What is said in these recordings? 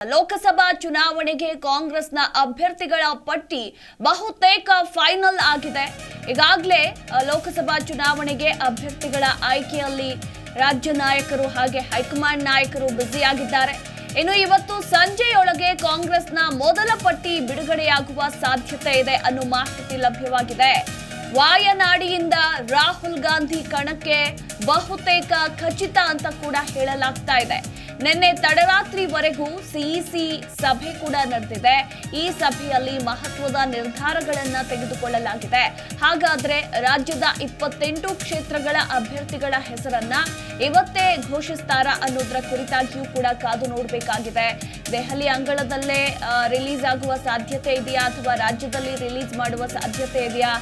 ಲೋಕಸಭಾ ಚುನಾವಣೆಗೆ ಕಾಂಗ್ರೆಸ್ನ ಅಭ್ಯರ್ಥಿಗಳ ಪಟ್ಟಿ ಬಹುತೇಕ ಫೈನಲ್ ಆಗಿದೆ. ಈಗಾಗಲೇ ಲೋಕಸಭಾ ಚುನಾವಣೆಗೆ ಅಭ್ಯರ್ಥಿಗಳ ಆಯ್ಕೆಯಲ್ಲಿ ರಾಜ್ಯ ನಾಯಕರು ಹಾಗೆ ಹೈಕಮಾಂಡ್ ನಾಯಕರು ಬ್ಯುಸಿಯಾಗಿದ್ದಾರೆ. ಇನ್ನು ಇವತ್ತು ಸಂಜೆಯೊಳಗೆ ಕಾಂಗ್ರೆಸ್ನ ಮೊದಲ ಪಟ್ಟಿ ಬಿಡುಗಡೆಯಾಗುವ ಸಾಧ್ಯತೆ ಇದೆ ಅನ್ನೋ ಮಾಹಿತಿ ಲಭ್ಯವಾಗಿದೆ. ವಾಯನಾಡಿಯಿಂದ ರಾಹುಲ್ ಗಾಂಧಿ ಕಣಕ್ಕೆ ಬಹುತೇಕ ಖಚಿತ ಅಂತ ಕೂಡ ಹೇಳಲಾಗ್ತಾ ಇದೆ. ನಿನ್ನೆ ತಡರಾತ್ರಿವರೆಗೂ ಸಿಇಸಿ ಸಭೆ ಕೂಡ ನಡೆದಿದೆ. ಈ ಸಭೆಯಲ್ಲಿ ಮಹತ್ವದ ನಿರ್ಧಾರಗಳನ್ನ ತೆಗೆದುಕೊಳ್ಳಲಾಗಿದೆ. ಹಾಗಾದ್ರೆ ರಾಜ್ಯದ ಇಪ್ಪತ್ತೆಂಟು ಕ್ಷೇತ್ರಗಳ ಅಭ್ಯರ್ಥಿಗಳ ಹೆಸರನ್ನ ಇವತ್ತೇ ಘೋಷಿಸ್ತಾರಾ ಅನ್ನೋದರ ಕುರಿತಾಗಿಯೂ ಕೂಡ ಕಾದು ನೋಡಬೇಕಾಗಿದೆ. ದೆಹಲಿ ಅಂಗಳದಲ್ಲೇ ರಿಲೀಸ್ ಆಗುವ ಸಾಧ್ಯತೆ ಇದೆಯಾ ಅಥವಾ ರಾಜ್ಯದಲ್ಲಿ ರಿಲೀಸ್ ಮಾಡುವ ಸಾಧ್ಯತೆ ಇದೆಯಾ?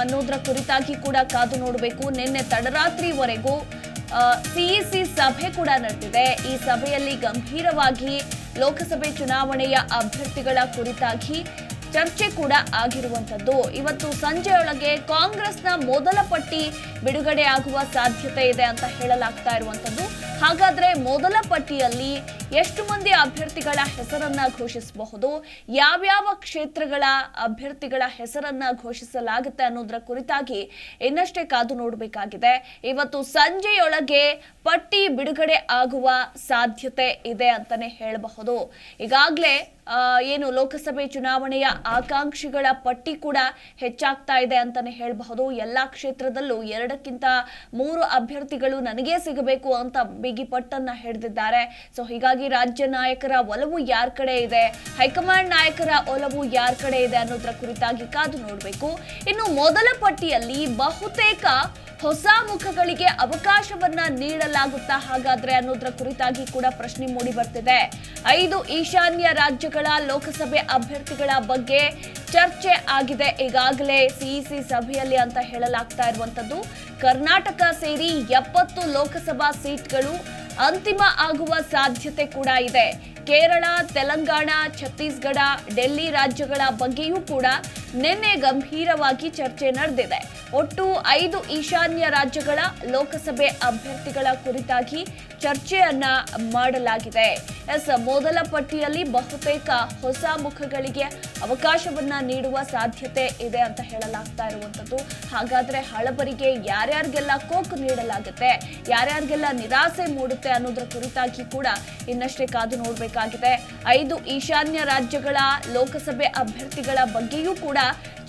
ಅನ್ನೋದರ ಕುರಿತಾಗಿ ಕೂಡ ಕಾದು ನೋಡಬೇಕು. ನಿನ್ನೆ ತಡರಾತ್ರಿವರೆಗೂ ಸಿಇಸಿ ಸಭೆ ಕೂಡ ನಡೆದಿದೆ. ಈ ಸಭೆಯಲ್ಲಿ ಗಂಭೀರವಾಗಿ ಲೋಕಸಭೆ ಚುನಾವಣೆಯ ಅಭ್ಯರ್ಥಿಗಳ ಕುರಿತಾಗಿ ಚರ್ಚೆ ಕೂಡ ಆಗಿರುವಂಥದ್ದು. ಇವತ್ತು ಸಂಜೆಯೊಳಗೆ ಕಾಂಗ್ರೆಸ್ನ ಮೊದಲ ಪಟ್ಟಿ ಬಿಡುಗಡೆ ಆಗುವ ಸಾಧ್ಯತೆ ಇದೆ ಅಂತ ಹೇಳಲಾಗ್ತಾ ಇರುವಂತದ್ದು ಹಾಗಾದ್ರೆ ಮೊದಲ ಪಟ್ಟಿಯಲ್ಲಿ ಎಷ್ಟು ಮಂದಿ ಅಭ್ಯರ್ಥಿಗಳ ಹೆಸರನ್ನ ಘೋಷಿಸಬಹುದು? ಯಾವ್ಯಾವ ಕ್ಷೇತ್ರಗಳ ಅಭ್ಯರ್ಥಿಗಳ ಹೆಸರನ್ನ ಘೋಷಿಸಲಾಗುತ್ತೆ ಅನ್ನೋದರ ಕುರಿತಾಗಿ ಇನ್ನಷ್ಟೇ ಕಾದು ನೋಡಬೇಕಾಗಿದೆ. ಇವತ್ತು ಸಂಜೆಯೊಳಗೆ ಪಟ್ಟಿ ಬಿಡುಗಡೆ ಆಗುವ ಸಾಧ್ಯತೆ ಇದೆ ಅಂತಾನೆ ಹೇಳಬಹುದು. ಈಗಾಗಲೇ ಏನು ಲೋಕಸಭೆ ಚುನಾವಣೆಯ ಆಕಾಂಕ್ಷಿಗಳ ಪಟ್ಟಿ ಕೂಡ ಹೆಚ್ಚಾಗ್ತಾ ಇದೆ ಅಂತಾನೆ ಹೇಳಬಹುದು. ಎಲ್ಲಾ ಕ್ಷೇತ್ರದಲ್ಲೂ ಎರಡಕ್ಕಿಂತ ಮೂರು ಅಭ್ಯರ್ಥಿಗಳು ನನಗೇ ಸಿಗಬೇಕು ಅಂತ ಬಿಗಿ ಪಟ್ಟನ್ನ ಹಿಡಿದಿದ್ದಾರೆ. ಸೊ ಹೀಗಾಗಿ ರಾಜ್ಯ ನಾಯಕರ ಒಲವು ಯಾರ ಕಡೆ ಇದೆ? ಹೈಕಮಾಂಡ್ ನಾಯಕರ ಒಲವು ಯಾರ ಕಡೆ ಇದೆ ಅನ್ನೋದ್ರ ಕುರಿತಾಗಿ ಕಾದು ನೋಡಬೇಕು. ಇನ್ನು ಮೊದಲ ಪಟ್ಟಿಯಲ್ಲಿ ಬಹುತೇಕ ಹೊಸ ಮುಖಗಳಿಗೆ ಅವಕಾಶವನ್ನ ನೀಡಲಾಗುತ್ತಾ ಹಾಗಾದ್ರೆ ಅನ್ನೋದರ ಕುರಿತಾಗಿ ಕೂಡ ಪ್ರಶ್ನೆ ಮೂಡಿ ಬರ್ತಿದೆ. ಐದು ಈಶಾನ್ಯ ರಾಜ್ಯಗಳ ಲೋಕಸಭೆ ಅಭ್ಯರ್ಥಿಗಳ ಬಗ್ಗೆ ಚರ್ಚೆ ಆಗಿದೆ. ಈಗಾಗಲೇ ಸಿಇಸಿ ಸಭೆಯಲ್ಲಿ ಅಂತ ಹೇಳಲಾಗ್ತಾ ಇರುವಂತದ್ದು, ಕರ್ನಾಟಕ ಸೇರಿ ಎಪ್ಪತ್ತು ಲೋಕಸಭಾ ಸೀಟ್ಗಳು ಅಂತಿಮ ಆಗುವ ಸಾಧ್ಯತೆ ಕೂಡ ಇದೆ. ಕೇರಳ, ತೆಲಂಗಾಣ, ಛತ್ತೀಸ್ಗಢ, ಡೆಲ್ಲಿ ರಾಜ್ಯಗಳ ಬಗ್ಗೆಯೂ ಕೂಡ ನಿನ್ನೆ ಗಂಭೀರವಾಗಿ ಚರ್ಚೆ ನಡೆದಿದೆ. ಒಟ್ಟು ಐದು ಈಶಾನ್ಯ ರಾಜ್ಯಗಳ ಲೋಕಸಭೆ ಅಭ್ಯರ್ಥಿಗಳ ಕುರಿತಾಗಿ ಚರ್ಚೆಯನ್ನ ಮಾಡಲಾಗಿದೆ. ಎಸ್ ಮೊದಲ ಪಟ್ಟಿಯಲ್ಲಿ ಬಹುತೇಕ ಹೊಸ ಮುಖಗಳಿಗೆ ಅವಕಾಶವನ್ನ ನೀಡುವ ಸಾಧ್ಯತೆ ಇದೆ ಅಂತ ಹೇಳಲಾಗ್ತಾ ಇರುವಂತದ್ದು. ಹಾಗಾದ್ರೆ ಹಳಬರಿಗೆ ಯಾರ್ಯಾರಿಗೆಲ್ಲ ಕೋಕ್ ನೀಡಲಾಗುತ್ತೆ, ಯಾರ್ಯಾರಿಗೆಲ್ಲ ನಿರಾಸೆ ಮೂಡುತ್ತೆ ಅನ್ನೋದ್ರ ಕುರಿತಾಗಿ ಕೂಡ ಇನ್ನಷ್ಟೇ ಕಾದು ನೋಡಬೇಕಾಗಿದೆ. ಐದು ಈಶಾನ್ಯ ರಾಜ್ಯಗಳ ಲೋಕಸಭೆ ಅಭ್ಯರ್ಥಿಗಳ ಬಗ್ಗೆಯೂ ಕೂಡ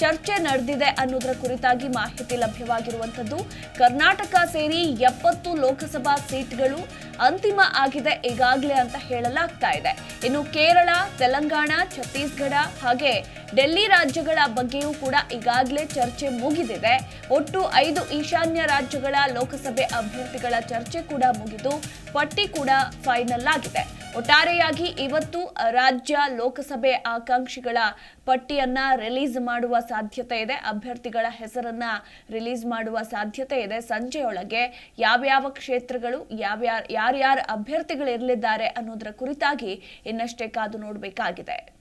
ಚರ್ಚೆ ನಡೆದಿದೆ ಅನ್ನೋದರ ಕುರಿತಾಗಿ ಮಾಹಿತಿ ಲಭ್ಯವಾಗಿರುವಂಥದ್ದು. ಕರ್ನಾಟಕ ಸೇರಿ ಎಪ್ಪತ್ತು ಲೋಕಸಭಾ ಸೀಟ್ಗಳು ಅಂತಿಮ ಆಗಿದೆ ಈಗಾಗಲೇ ಅಂತ ಹೇಳಲಾಗ್ತಾ ಇದೆ. ಇನ್ನು ಕೇರಳ, ತೆಲಂಗಾಣ, ಛತ್ತೀಸ್ಗಢ ಹಾಗೆ ಡೆಲ್ಲಿ ರಾಜ್ಯಗಳ ಬಗ್ಗೆಯೂ ಕೂಡ ಈಗಾಗಲೇ ಚರ್ಚೆ ಮುಗಿದಿದೆ. ಒಟ್ಟು ಐದು ಈಶಾನ್ಯ ರಾಜ್ಯಗಳ ಲೋಕಸಭೆ ಅಭ್ಯರ್ಥಿಗಳ ಚರ್ಚೆ ಕೂಡ ಮುಗಿದು, ಪಟ್ಟಿ ಕೂಡ ಫೈನಲ್ ಆಗಿದೆ. ಒಟ್ಟಾರೆಯಾಗಿ ಇವತ್ತು ರಾಜ್ಯ ಲೋಕಸಭೆ ಆಕಾಂಕ್ಷಿಗಳ ಪಟ್ಟಿಯನ್ನ ರಿಲೀಸ್ ಮಾಡುವ ಸಾಧ್ಯತೆ ಇದೆ. ಅಭ್ಯರ್ಥಿಗಳ ಹೆಸರನ್ನ ರಿಲೀಸ್ ಮಾಡುವ ಸಾಧ್ಯತೆ ಇದೆ. ಸಂಜೆಯೊಳಗೆ ಯಾವ್ಯಾವ ಕ್ಷೇತ್ರಗಳು, ಯಾವ್ಯಾರ, ಯಾರ್ಯಾರು ಅಭ್ಯರ್ಥಿಗಳು ಇರಲಿದ್ದಾರೆ ಅನ್ನೋದರ ಕುರಿತಾಗಿ ಇನ್ನಷ್ಟೇ ಕಾದು ನೋಡಬೇಕಾಗಿದೆ.